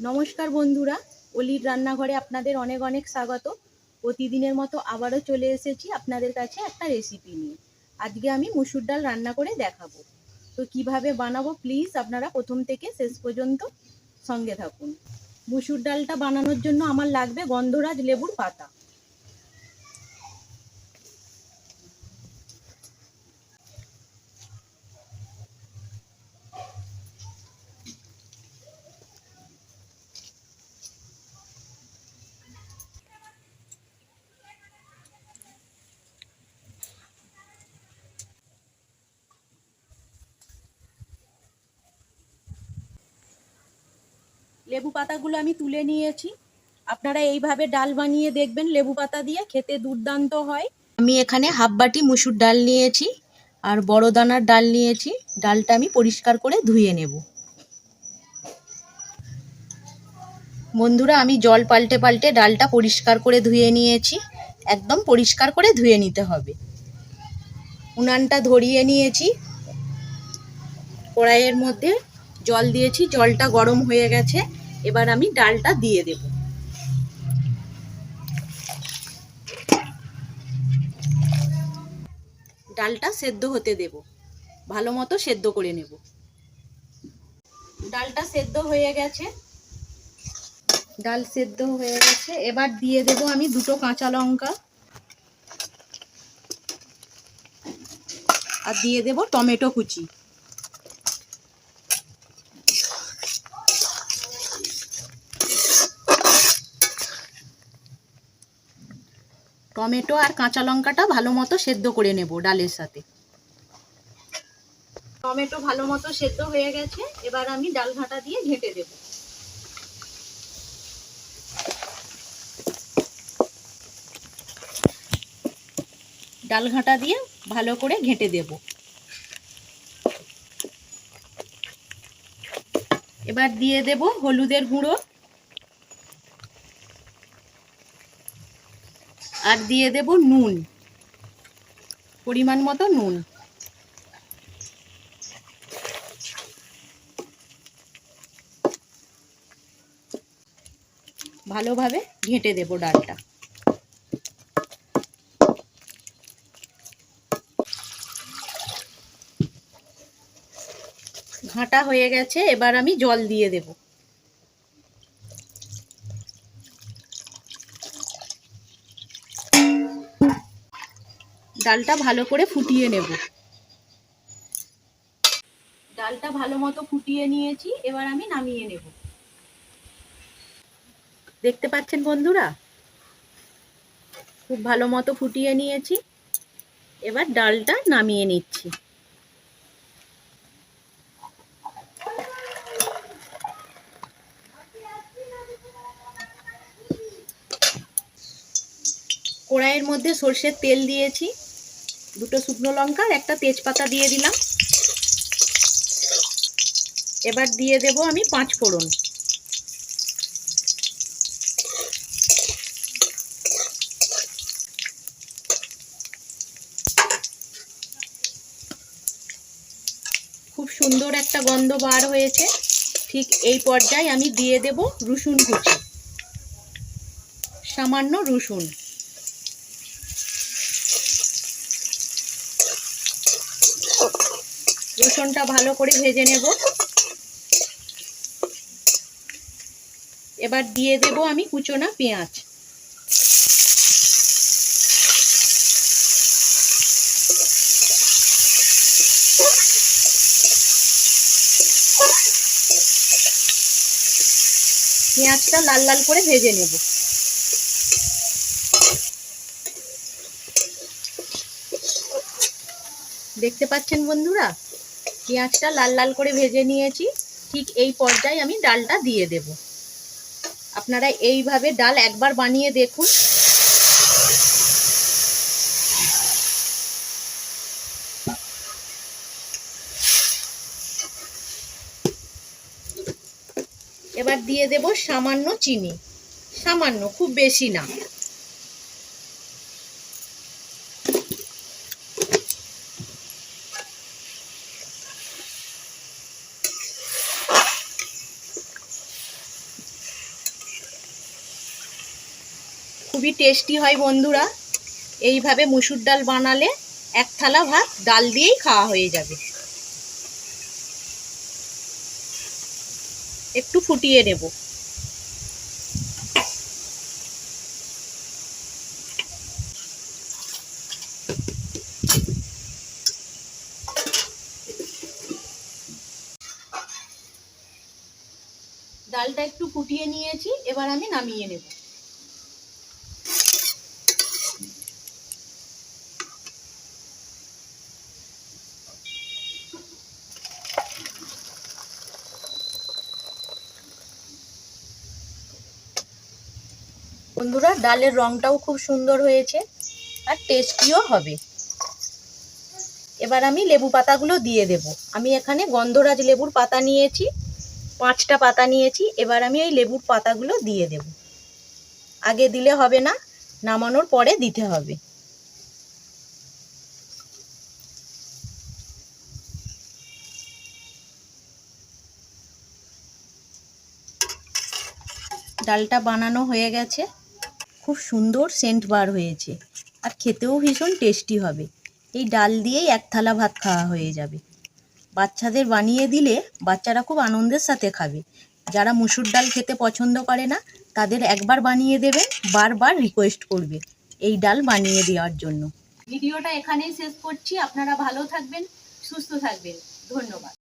নমস্কার বন্ধুরা, অলির রান্নাঘরে আপনাদের অনেক অনেক স্বাগত। প্রতিদিনের মতো আবারও চলে এসেছি আপনাদের কাছে একটা রেসিপি নিয়ে। আজকে আমি মুসুর ডাল রান্না করে দেখাবো। তো কীভাবে বানাবো প্লিজ আপনারা প্রথম থেকে শেষ পর্যন্ত সঙ্গে থাকুন। মুসুর ডালটা বানানোর জন্য আমার লাগবে গন্ধরাজ লেবুর পাতা। লেবু পাতাগুলো আমি তুলে নিয়েছি। আপনারা এইভাবে ডাল বানিয়ে দেখবেন লেবু পাতা দিয়ে, খেতে দুর্দান্ত হয়। আমি এখানে হাফ বাটি মুসুর ডাল নিয়েছি আর বড় দানার ডাল নিয়েছি। ডালটা আমি পরিষ্কার করে ধুয়ে নেব। বন্ধুরা, আমি জল পাল্টে পাল্টে ডালটা পরিষ্কার করে ধুয়ে নিয়েছি। একদম পরিষ্কার করে ধুয়ে নিতে হবে। উনানটা ধরিয়ে নিয়েছি। কড়াইয়ের মধ্যে জল দিয়েছি। জলটা গরম হয়ে গেছে। এবার আমি ডালটা দিয়ে দেব। ডালটা সেদ্ধ হতে দেব। ভালো মতো সেদ্ধ করে নেব। ডালটা সেদ্ধ হয়ে গেছে। ডাল সেদ্ধ হয়ে গেছে। এবার দিয়ে দেব আমি দুটো কাঁচা লঙ্কা। আর দিয়ে দেব টমেটো কুচি। টমেটো আর কাঁচা লঙ্কাটা ভালো মতো সেদ্ধ করে নেব ডালের সাথে। টমেটো ভালো মতো সেদ্ধ হয়ে গেছে এবার আমি ডাল ঘাটা দিয়ে ঘেঁটে দেব। ডাল ঘাটা দিয়ে ভালো করে ঘেঁটে দেব। এবার দিয়ে দেব হলুদের গুঁড়ো। আর দিয়ে দেব নুন। পরিমাণ মতো নুন। ভালোভাবে ঘেঁটে দেব ডালটা। ঘাঁটা হয়ে গেছে, এবার আমি জল দিয়ে দেবো। ডালটা ভালো করে ফুটিয়ে নেব। ডালটা ভালো মতো ফুটিয়ে নিয়েছি এবার আমি নামিয়ে নেব। দেখতে পাচ্ছেন বন্ধুরা? খুব ভালো মতো ফুটিয়ে নিয়েছি। এবার ডালটা নামিয়ে নিচ্ছি। কড়াইয়ের মধ্যে সর্ষের তেল দিয়েছি। দুটো শুকনো লঙ্কা আর একটা তেজপাতা দিয়ে দিলাম। এবার দিয়ে দেব আমি পাঁচ ফোড়ন। খুব সুন্দর একটা গন্ধ বার হয়েছে। ঠিক এই পর্যায়ে আমি দিয়ে দেব রসুন কুচি। সামান্য রসুন। রসুনটা ভালো করে ভেজে নেব। এবার দিয়ে দেব আমি কুচোনা পেঁয়াজ। পেঁয়াজটা লাল লাল করে ভেজে নেব। দেখতে পাচ্ছেন বন্ধুরা? পেঁয়াজটা লাল লাল করে ভেজে নিয়েছি, ঠিক এই পর্যায়ে আমি ডালটা দিয়ে দেব। আপনারা এইভাবে ডাল একবার বানিয়ে দেখুন। এবার দিয়ে দেব সামান্য চিনি। সামান্য, খুব বেশি না। খুবই টেস্টি হয় বন্ধুরা। এইভাবে মুসুর ডাল বানালে এক থালা ভাত, ডাল দিয়েই খাওয়া হয়ে যাবে। একটু ফুটিয়ে নেব। ডালটা একটু ফুটিয়ে নিয়েছি, এবার আমি নামিয়ে নেব। বন্ধুরা, ডালের রংটাও খুব সুন্দর হয়েছে আর টেস্টিও হবে। এবার আমি লেবু পাতাগুলো দিয়ে দেব। আমি এখানে গন্ধরাজ লেবুর পাতা নিয়েছি, পাঁচটা পাতা নিয়েছি, এবার আমি এই লেবুর পাতাগুলো দিয়ে দেব। আগে দিলে হবে না, নামানোর পরে দিতে হবে। ডালটা বানানো হয়ে গেছে। খুব সুন্দর সেন্ট বার হয়েছে। আর খেতেও ভীষণ টেস্টি হবে। এই ডাল দিয়েই এক থালা ভাত খাওয়া হয়ে যাবে। বাচ্চাদের বানিয়ে দিলে বাচ্চারা খুব আনন্দের সাথে খাবে। যারা মুসুর ডাল খেতে পছন্দ করে না, তাদের একবার বানিয়ে দেবে বারবার রিকোয়েস্ট করবে এই ডাল বানিয়ে দেওয়ার জন্য। ভিডিওটা এখানেই শেষ করছি। আপনারা ভালো থাকবেন, সুস্থ থাকবেন। ধন্যবাদ।